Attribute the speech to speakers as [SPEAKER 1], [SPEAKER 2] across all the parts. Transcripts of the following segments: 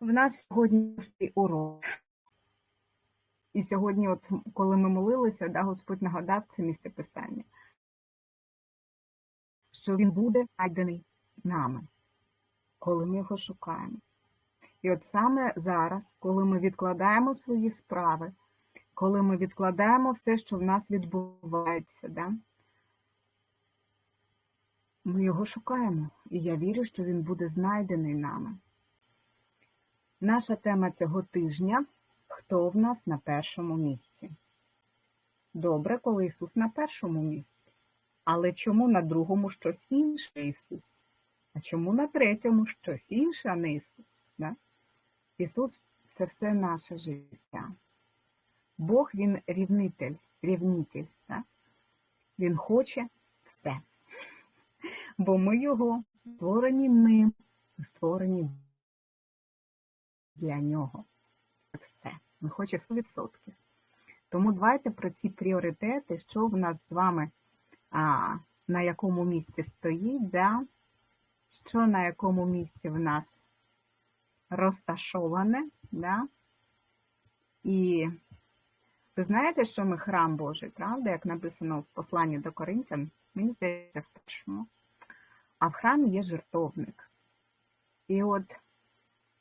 [SPEAKER 1] В нас сьогодні урок. І сьогодні, от коли ми молилися, да, Господь нагадав це місце писання, що він буде знайдений нами, коли ми його шукаємо. І от саме зараз, коли ми відкладаємо свої справи, коли ми відкладаємо все, що в нас відбувається, да, ми його шукаємо. І я вірю, що він буде знайдений нами. Наша тема цього тижня хто в нас на першому місці? Добре, коли Ісус на першому місці. Але чому на другому щось інше Ісус? А чому на третьому щось інше, а не Ісус? Да? Ісус це все наше життя. Бог Він рівнитель, рівнитель. Да? Він хоче все. Бо ми його створені ним, створені для нього. Все. Він хоче 100%. Тому давайте про ці пріоритети, що в нас з вами а, на якому місці стоїть, да? що на якому місці в нас розташоване. Да? І ви знаєте, що ми храм Божий, правда? Як написано в посланні до Коринтян, мені здається, в першому. А в храмі є жертовник. І от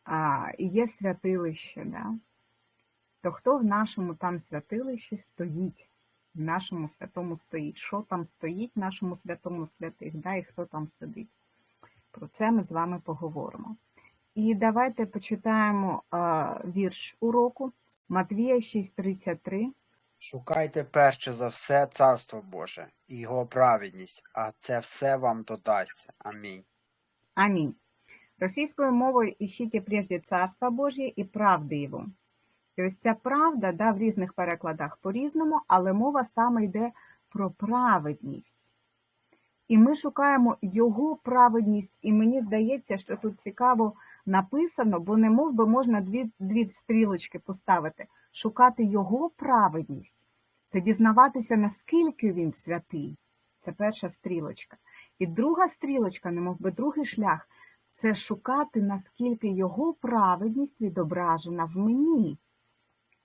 [SPEAKER 1] а, є святилище, да? то хто в нашому там святилищі стоїть, в нашому святому стоїть, що там стоїть в нашому святому святих, да? і хто там сидить. Про це ми з вами поговоримо. І давайте почитаємо а, вірш уроку Матвія 6,33.
[SPEAKER 2] Шукайте перше за все Царство Боже і Його праведність, а це все вам додасться. Амінь.
[SPEAKER 1] Амінь. Російською мовою «Іщите прежде Царства Божє і правди Його». І ось ця правда да, в різних перекладах по-різному, але мова саме йде про праведність. І ми шукаємо Його праведність, і мені здається, що тут цікаво написано, бо не мов би можна дві, дві стрілочки поставити. Шукати Його праведність це дізнаватися, наскільки він святий. Це перша стрілочка. І друга стрілочка, не мов би другий шлях, це шукати, наскільки його праведність відображена в мені,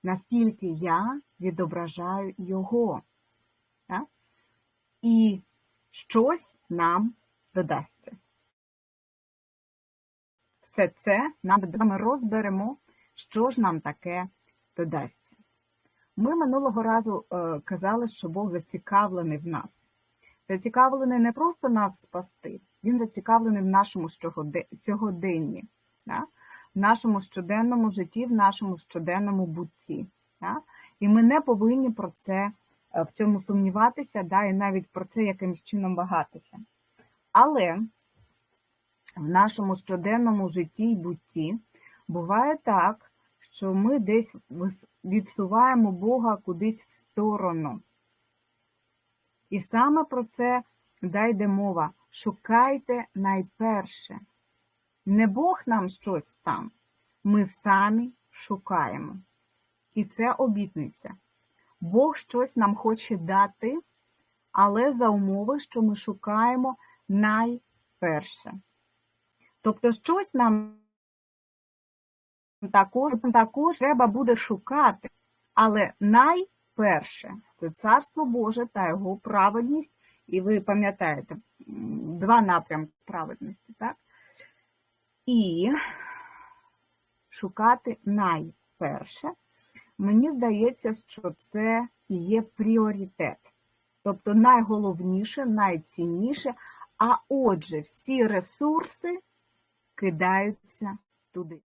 [SPEAKER 1] наскільки я відображаю його. Так? І щось нам додасться. Все це нам ми розберемо, що ж нам таке додасться. Ми минулого разу е, казали, що Бог зацікавлений в нас. Зацікавлений не просто нас спасти, він зацікавлений в нашому сьогоденні, да? в нашому щоденному житті, в нашому щоденному бутті. Да? І ми не повинні про це в цьому сумніватися, да? і навіть про це якимось чином вагатися. Але в нашому щоденному житті й бутті буває так, що ми десь відсуваємо Бога кудись в сторону. І саме про це йде мова. Шукайте найперше. Не Бог нам щось там, ми самі шукаємо. І це обітниця. Бог щось нам хоче дати, але за умови, що ми шукаємо найперше. Тобто, щось нам також, також треба буде шукати, але найперше це Царство Боже та Його праведність, і ви пам'ятаєте, два напрямки праведності, так? І шукати найперше. Мені здається, що це і є пріоритет. Тобто найголовніше, найцінніше, а отже, всі ресурси кидаються туди.